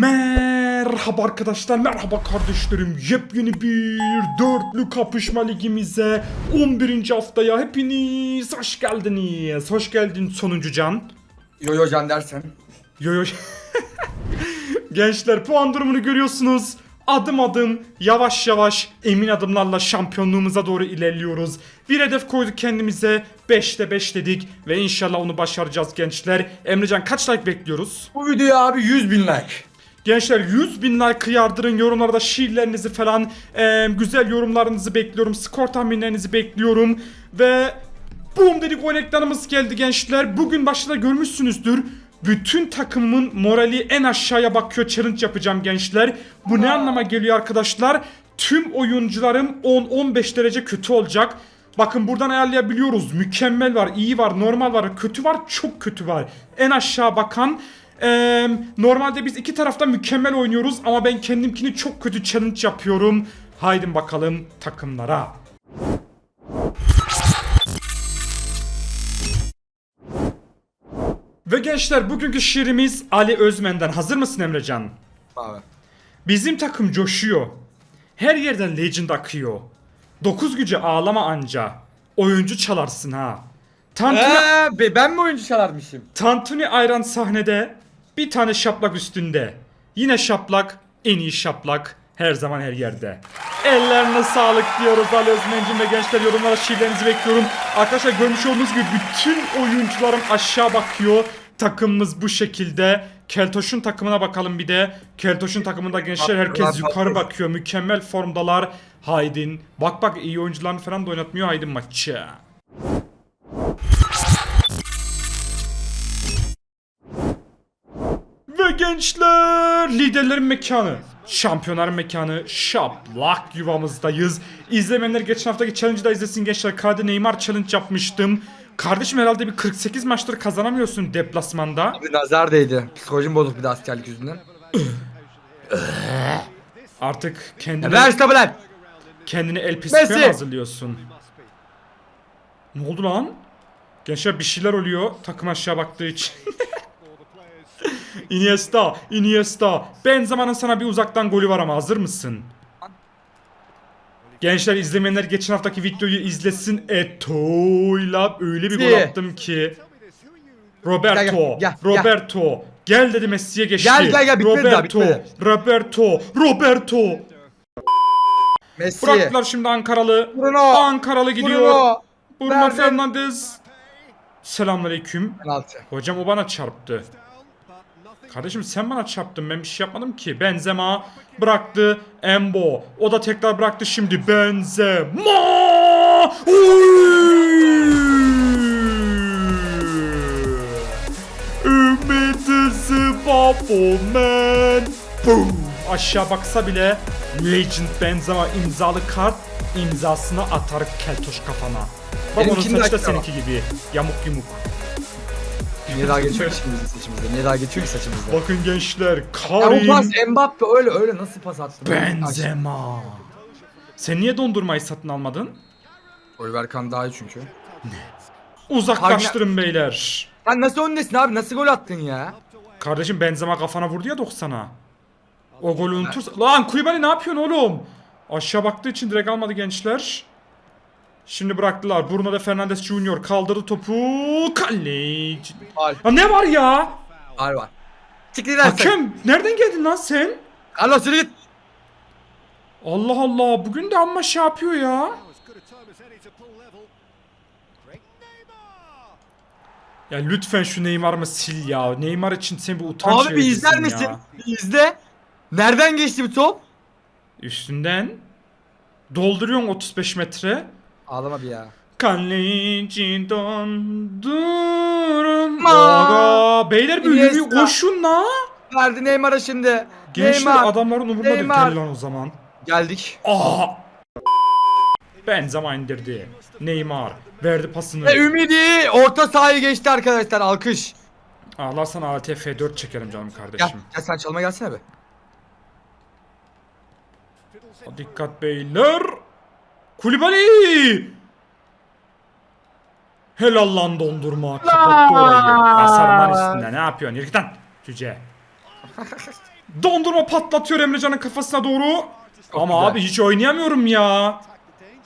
Merhaba arkadaşlar, merhaba kardeşlerim. Yepyeni bir dörtlü kapışma ligimize 11. haftaya hepiniz hoş geldiniz. Hoş geldin sonuncu can. Yo yo can dersen. Yo yo. Gençler puan durumunu görüyorsunuz. Adım adım, yavaş yavaş, emin adımlarla şampiyonluğumuza doğru ilerliyoruz. Bir hedef koyduk kendimize. 5'te 5 dedik ve inşallah onu başaracağız gençler. Emrecan kaç like bekliyoruz? Bu videoya abi 100 bin like. Gençler 100 bin like yardırın yorumlarda şiirlerinizi falan eee, güzel yorumlarınızı bekliyorum skor tahminlerinizi bekliyorum ve boom dedik oyun ekranımız geldi gençler bugün başta görmüşsünüzdür bütün takımın morali en aşağıya bakıyor challenge yapacağım gençler bu ne anlama geliyor arkadaşlar tüm oyuncularım 10-15 derece kötü olacak Bakın buradan ayarlayabiliyoruz. Mükemmel var, iyi var, normal var, kötü var, çok kötü var. En aşağı bakan Eee, normalde biz iki tarafta mükemmel oynuyoruz ama ben kendimkini çok kötü challenge yapıyorum. Haydi bakalım takımlara. Ve gençler bugünkü şiirimiz Ali Özmen'den. Hazır mısın Emrecan? Abi. Bizim takım coşuyor. Her yerden legend akıyor. Dokuz gücü ağlama anca. Oyuncu çalarsın ha. Tantuni, be- ben mi oyuncu çalarmışım? Tantuni ayran sahnede. Bir tane şaplak üstünde. Yine şaplak, en iyi şaplak. Her zaman her yerde. Ellerine sağlık diyoruz Ali Özmen'cim ve gençler yorumlara şiirlerinizi bekliyorum. Arkadaşlar görmüş olduğunuz gibi bütün oyuncularım aşağı bakıyor. Takımımız bu şekilde. Keltoş'un takımına bakalım bir de. Keltoş'un takımında gençler herkes yukarı bakıyor. Mükemmel formdalar. Haydin. Bak bak iyi oyuncularını falan da oynatmıyor Haydin maçı. Ve gençler liderlerin mekanı. Şampiyonların mekanı şaplak yuvamızdayız. İzlemeyenler geçen haftaki challenge'da izlesin gençler. Kade Neymar challenge yapmıştım. Kardeşim herhalde bir 48 maçtır kazanamıyorsun deplasmanda. Abi nazar değdi. Psikolojim bozuk bir de askerlik yüzünden. Artık Ya kendine, ver işte lan. kendini El mı hazırlıyorsun? Ne oldu lan? Gençler bir şeyler oluyor takım aşağı baktığı için. Iniesta, Iniesta. Benzema'nın sana bir uzaktan golü var ama hazır mısın? Gençler izlemeyenler geçen haftaki videoyu izlesin. Eto'yla öyle bir gol attım ki. Roberto, Gel, gel, Roberto. Gel dedi Messi'ye geçti. Gel, gel, gel, bitmedi daha, Roberto, bitmedi. Roberto, Roberto. Messi. Bıraktılar şimdi Ankaralı. Bruno. Ankaralı gidiyor. Bruno, Bruno. Fernandes. Selamünaleyküm. Hocam o bana çarptı. Kardeşim sen bana çarptın ben bir şey yapmadım ki. Benzema bıraktı. Embo. O da tekrar bıraktı şimdi. Benzema. Ümidisi Babomen. Boom. Aşağı baksa bile Legend Benzema imzalı kart imzasını atar keltoş kafana. Benimkini de saçı da seninki gibi. Yamuk yumuk. Niye daha geçiyor ki şimdi bizim saçımızda? Niye daha geçiyor ki saçımızda? Bakın gençler Ya bu pas Karim Mbappe öyle öyle nasıl pas attı? Benzema. Sen niye dondurmayı satın almadın? Oliver Kahn daha iyi çünkü. Uzaklaştırın beyler. Sen nasıl öndesin abi? Nasıl gol attın ya? Kardeşim Benzema kafana vurdu ya 90'a. O golü unutursa... Lan Koulibaly ne yapıyorsun oğlum? Aşağı baktığı için direkt almadı gençler. Şimdi bıraktılar. Bruno de Fernandes Junior kaldırdı topu. Kaleci. Al. Ya ne var ya? Var var. Çık gidersen. Hakem nereden geldin lan sen? Carlos yürü git. Allah Allah bugün de amma şey yapıyor ya. Ya lütfen şu Neymar'ımı sil ya. Neymar için sen bir utanç Abi bir izler ya. misin? Bir izle. Nereden geçti bu top? Üstünden dolduruyorsun 35 metre. Ağlama bir ya. Kaleci dondurun. Ma. Aga, beyler bir Iniesta. koşun la. Verdi Neymar'a şimdi. Gençler Neymar. adamların umurunda değil Neymar. lan o zaman. Geldik. Aa. Benzema indirdi. Neymar verdi pasını. Ve Ümidi orta sahayı geçti arkadaşlar. Alkış. Ağlarsan ATF 4 çekerim canım Gel, kardeşim. gel sen çalma gelsene be. Dikkat beyler. Kulübali. Helal lan dondurma. Kapattı orayı. Basarman üstünde. Ne yapıyorsun? Yürü git lan. Cüce. Dondurma patlatıyor Emrecan'ın kafasına doğru. Ama güzel. abi hiç oynayamıyorum ya.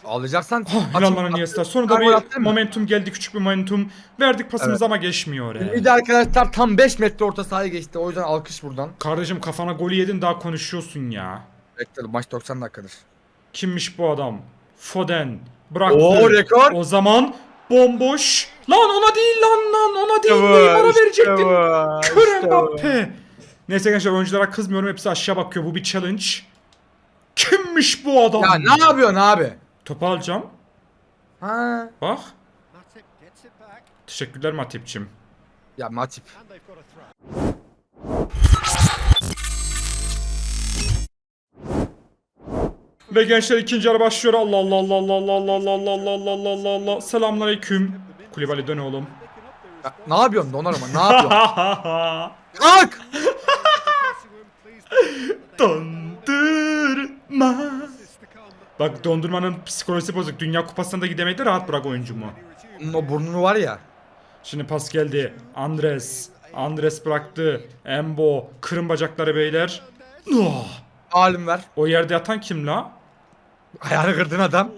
Alacaksan Ah, Helal lan Iniesta. Sonra da bir momentum geldi. Küçük bir momentum. Verdik pasımızı ama geçmiyor. he. Bir de arkadaşlar tam 5 metre orta sahaya geçti. O yüzden alkış buradan. Kardeşim kafana golü yedin daha konuşuyorsun ya. Bekle maç 90 dakikadır. Kimmiş bu adam? Foden. Bıraktı. Oo, rekor. O zaman bomboş. Lan ona değil lan lan ona değil. bu, Neymar'a verecektin. bu, Kör. Mbappe. Neyse gençler oyunculara kızmıyorum. Hepsi aşağı bakıyor. Bu bir challenge. Kimmiş bu adam? Ya ne yapıyorsun abi? Topu alacağım. Ha. Bak. Teşekkürler Matip'cim. Ya Matip. Ve gençler ikinci yarı başlıyor. Allah Allah Allah Allah Allah Allah Allah Allah Allah Allah Allah Allah Allah. Selamünaleyküm. Kulübali dön oğlum. Ya, ne yapıyorsun Donnarumma? Ne yapıyorsun? Kalk! Dondurma. Bak dondurmanın psikolojisi bozuk. Dünya kupasına da gidemedi. Rahat bırak oyuncumu. Onun o burnunu var ya. Şimdi pas geldi. Andres. Andres bıraktı. Embo. Kırın bacakları beyler. Oh. Halim ver. O yerde yatan kim la? Ayağını kırdın adam.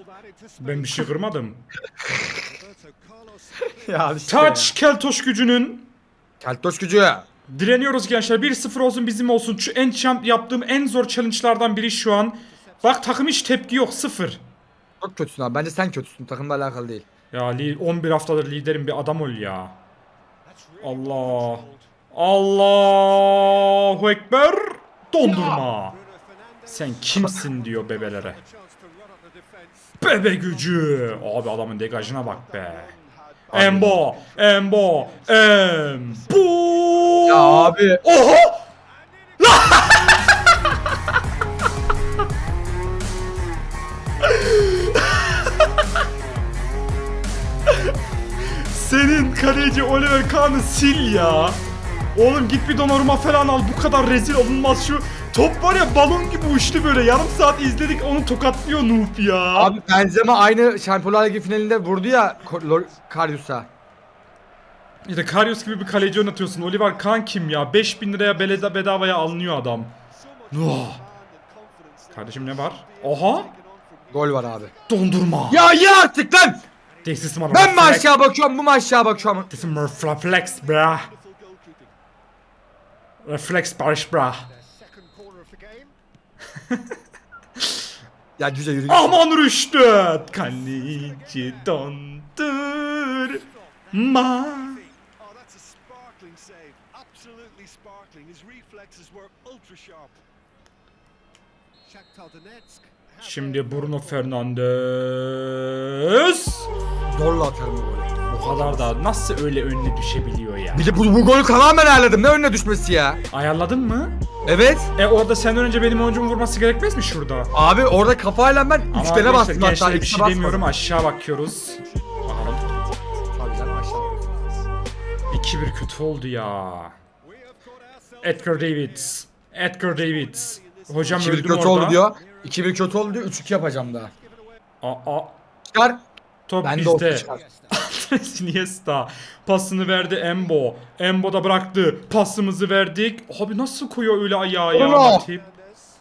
Ben bir şey kırmadım. ya işte Taç keltoş gücünün. ya. Keltoş gücü. Direniyoruz gençler. 1-0 olsun bizim olsun. Şu en champ yaptığım en zor challenge'lardan biri şu an. Bak takım hiç tepki yok. Sıfır. Çok kötüsün abi. Bence sen kötüsün. Takımla alakalı değil. Ya li- 11 haftadır liderim bir adam ol ya. Allah. Allahu Ekber. Dondurma. Sen kimsin diyor bebelere. Bebe gücü. Abi adamın degajına bak be. Embo. Embo. Embo. Ya abi. Oha. Senin kaleci Oliver Kahn'ı sil ya. Oğlum git bir Donnarumma falan al. Bu kadar rezil olunmaz şu. Top var ya balon gibi uçtu böyle. Yarım saat izledik onu tokatlıyor Noob ya. Abi Benzema aynı Şampiyonlar Ligi finalinde vurdu ya Karius'a. Bir de Karius gibi bir kaleci oynatıyorsun. Oliver Kahn kim ya? 5000 liraya beleda bedavaya alınıyor adam. Oh. Kardeşim ne var? Oha. Gol var abi. Dondurma. Ya ye artık lan! This is my Ben mi aşağı bakıyorum bu mu aşağı bakıyorum? This is my reflex bra. Reflex Barış bra. ya cüce yürü. Aman Rüştüt. Kaleci dondurma. Şimdi Bruno Fernandes. Zorla atarım bu golü. Kadar da nasıl öyle önüne düşebiliyor ya? Bir de bu, bu golü tamamen ayarladım. Ne önüne düşmesi ya? Ayarladın mı? Evet. E orada senden önce benim oyuncumun vurması gerekmez mi şurada? Abi orada kafayla ben Ama üçgene gençler- bastım hatta. bir şey basmadım. demiyorum aşağı bakıyoruz. Bakalım. Tabii canım aşağı. 2-1 kötü oldu ya. Edgar Davids. Edgar Davids. Hocam 2-1 öldüm kötü orada. oldu diyor. 2-1 kötü oldu diyor. 3-2 yapacağım daha. Aa, Çıkar. Top Ben bizde. Andres Iniesta. Pasını verdi Embo. Embo da bıraktı. Pasımızı verdik. Abi nasıl koyuyor öyle ayağı ya? Bruno. Matip?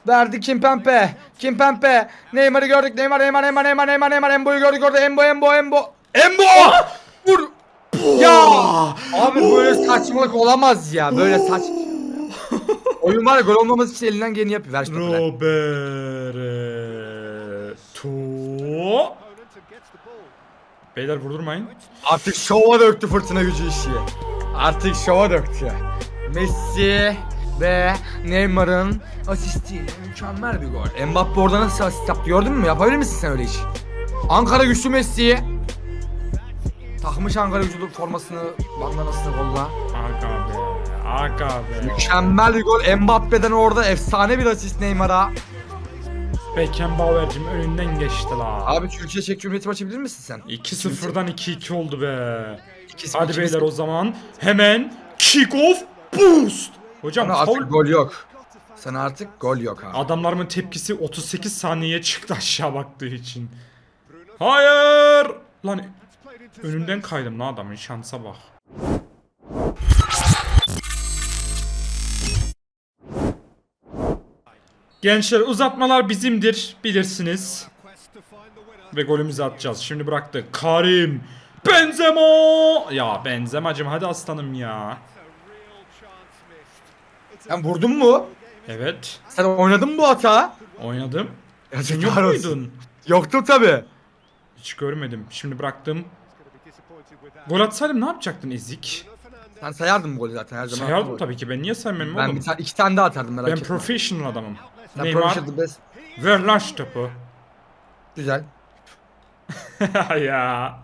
Verdi Kimpempe. Kimpempe. Neymar'ı gördük. Neymar, Neymar, Neymar, Neymar, Neymar, Neymar, Embo'yu gördük orada. Embo, Embo, Embo. Embo! Vur! Ya! Abi böyle saçmalık olamaz ya. Böyle saç... Oyun var ya gol olmaması için elinden geleni yapıyor. Ver şu. Roberto. Beyler vurdurmayın. Artık şova döktü fırtına gücü işi. Artık şova döktü. Messi ve Neymar'ın asisti. Mükemmel bir gol. Mbappe orada nasıl asist yaptı gördün mü? Yapabilir misin sen öyle iş? Ankara güçlü Messi. Takmış Ankara güçlü formasını, bandanasını kolla. Aga be. Mükemmel bir gol. Mbappe'den orada efsane bir asist Neymar'a. Beckenbauer'cim önünden geçti la. Abi Türkiye Çek Cumhuriyeti maçı bilir misin sen? 2-0'dan 2-2 oldu be. İkisi- Hadi beyler o zaman hemen kick off boost. Hocam Sana artık gol yok. Sana artık gol yok abi. Adamlarımın tepkisi 38 saniyeye çıktı aşağı baktığı için. Hayır. Lan önünden kaydım lan adamın şansa bak. Gençler uzatmalar bizimdir bilirsiniz. Ve golümüzü atacağız. Şimdi bıraktı. Karim. Benzema. Ya Benzema'cım hadi aslanım ya. Sen vurdun mu? Evet. Sen oynadın mı bu hata? Oynadım. Sen Yazıklar yok olsun. muydun? Yoktum tabi. Hiç görmedim. Şimdi bıraktım. Gol atsaydım ne yapacaktın ezik? Sen sayardın bu golü zaten her zaman. Sayardım tabii ki. Ben niye saymayayım Ben oğlum? bir tane, iki tane daha atardım merak Ben etme. professional adamım. Neymar. the best. Ver lan şu topu. Güzel. ya.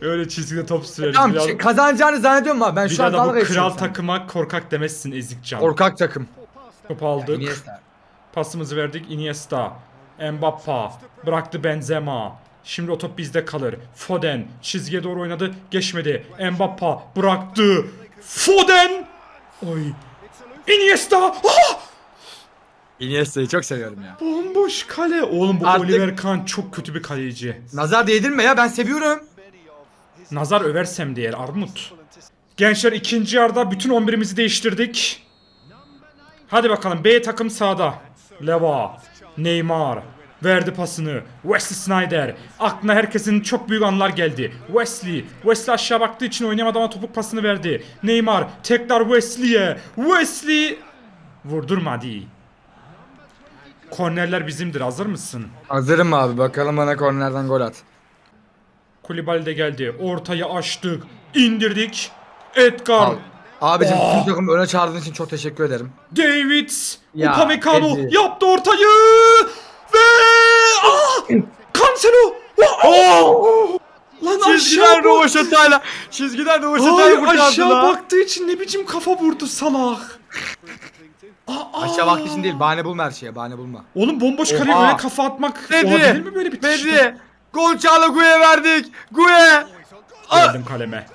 Öyle çizgide top süreriz. Tamam Biraz- şey, kazanacağını zannediyorum ama ben şu an dalga bu kral geçiyorum. sen. takıma korkak demezsin ezikcan. Korkak takım. Topu aldık. Iniesta. Pasımızı verdik Iniesta. Mbappe. Bıraktı Benzema. Şimdi o top bizde kalır. Foden çizgiye doğru oynadı. Geçmedi. Mbappe bıraktı. Foden. Oy. Iniesta. Ah! Iniesta'yı çok seviyorum ya. Bomboş kale. Oğlum bu Artık- Oliver Kahn çok kötü bir kaleci. Nazar değdirme ya ben seviyorum. Nazar översem diğer Armut. Gençler ikinci yarıda bütün 11'imizi değiştirdik. Hadi bakalım B takım sağda. Leva, Neymar, verdi pasını. Wesley Snyder. Aklına herkesin çok büyük anlar geldi. Wesley, Wesley aşağı baktığı için oynayamadı ama topuk pasını verdi. Neymar tekrar Wesley'e. Wesley vurdurma hadi. Kornerler bizimdir. Hazır mısın? Hazırım abi bakalım bana kornerden gol at. Kulibali de geldi. Ortayı açtık. indirdik. Edgar. Al. Abicim Oh. tüm takımı öne çağırdığın için çok teşekkür ederim. David. Ya, Upamecano Ezi. yaptı ortayı. Ve ah! Cancelo. Oh! Çizgiden rovaşatayla. Çizgiden Hayır rovaşatayla kurtardı aşağı lan. baktığı için ne biçim kafa vurdu salak. Aa, Aşağı baktığı için değil bahane bulma her şeye bahane bulma. Oğlum bomboş kaleye Oha. böyle kafa atmak olabilir Pedri. mi böyle bir tişte? Pedri. Gonçalo Guye verdik. Guye. Geldim kaleme.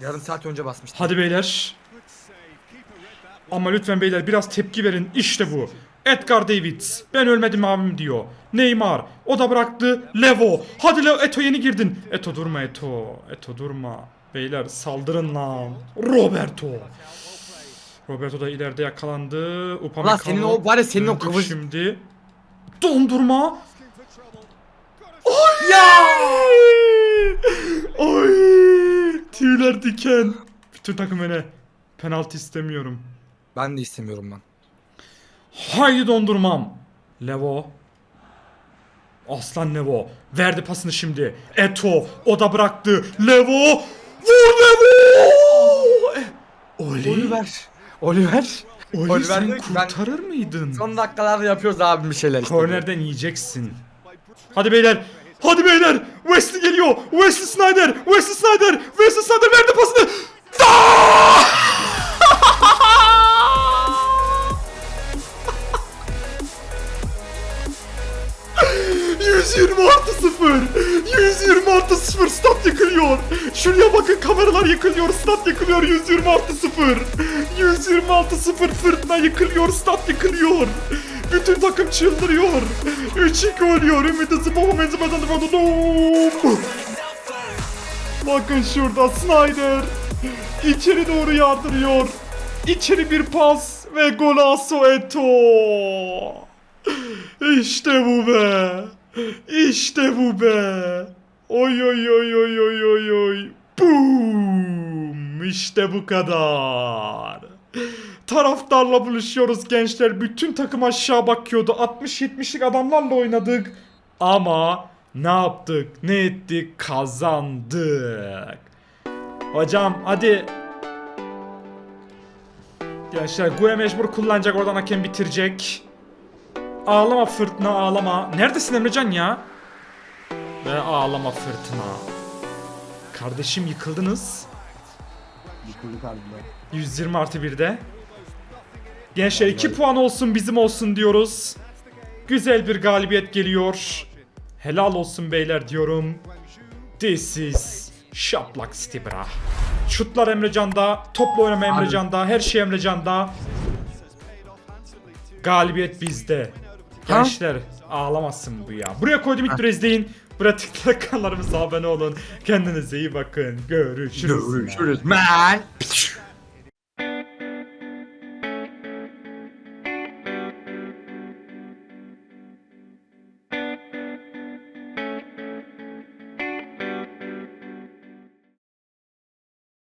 Yarım saat önce basmıştım. Hadi beyler. Ama lütfen beyler biraz tepki verin. İşte bu. Edgar Davids. Ben ölmedim abim diyor. Neymar. O da bıraktı. Levo. Hadi Levo. Eto yeni girdin. Eto durma Eto. Eto durma. Beyler saldırın lan. Roberto. Roberto da ileride yakalandı. Upamecano. Ulan senin o var ya senin o Döndük kıvır. Şimdi. Dondurma. Ya. Oy! Tüyler diken. Bütün takım öne. Penaltı istemiyorum. Ben de istemiyorum ben. Haydi dondurmam. Levo. Aslan Levo. Verdi pasını şimdi. Eto. O da bıraktı. Levo. Vur Levo. Oli. Oliver. Oliver. Oli Oliver sen diyor ki ben- kurtarır mıydın? Son dakikalarda yapıyoruz abi bir şeyler işte. Kornerden yiyeceksin. Hadi beyler. Hadi beyler. Wesley geliyor. Wesley Snyder. Wesley Snyder. Wesley Snyder verdi pasını. Aa! 120 artı 0 120 artı 0 stat yıkılıyor. Şuraya bakın kameralar yıkılıyor stat yıkılıyor 120 artı 0 120 artı 0 fırtına yıkılıyor stat yıkılıyor. Bütün takım çıldırıyor. 3-2 oluyor Ümit Hızı Baba Menzimeden Bakın şurada Snyder içeri doğru yardırıyor. İçeri bir pas ve golazo Eto İşte bu be. İşte bu be. Oy oy oy oy oy oy oy. Boom. İşte bu kadar. Taraftarla buluşuyoruz gençler. Bütün takım aşağı bakıyordu. 60-70'lik adamlarla oynadık. Ama ne yaptık? Ne ettik? Kazandık. Hocam hadi Gençler Guya mecbur kullanacak oradan hakem bitirecek. Ağlama fırtına ağlama. Neredesin Emrecan ya? Ve ağlama fırtına. Kardeşim yıkıldınız. Yıkıldık harbiden. 120 artı 1'de. Gençler 2 puan olsun bizim olsun diyoruz. Güzel bir galibiyet geliyor. Helal olsun beyler diyorum. This is Şaplak City bra. Şutlar Emrecan'da, topla oynama Emrecan'da, her şey Emrecan'da. Galibiyet bizde. Gençler ağlamasın bu ya. Buraya koydum ilk izleyin. Pratikler kanalımıza abone olun. Kendinize iyi bakın. Görüşürüz. Görüşürüz man.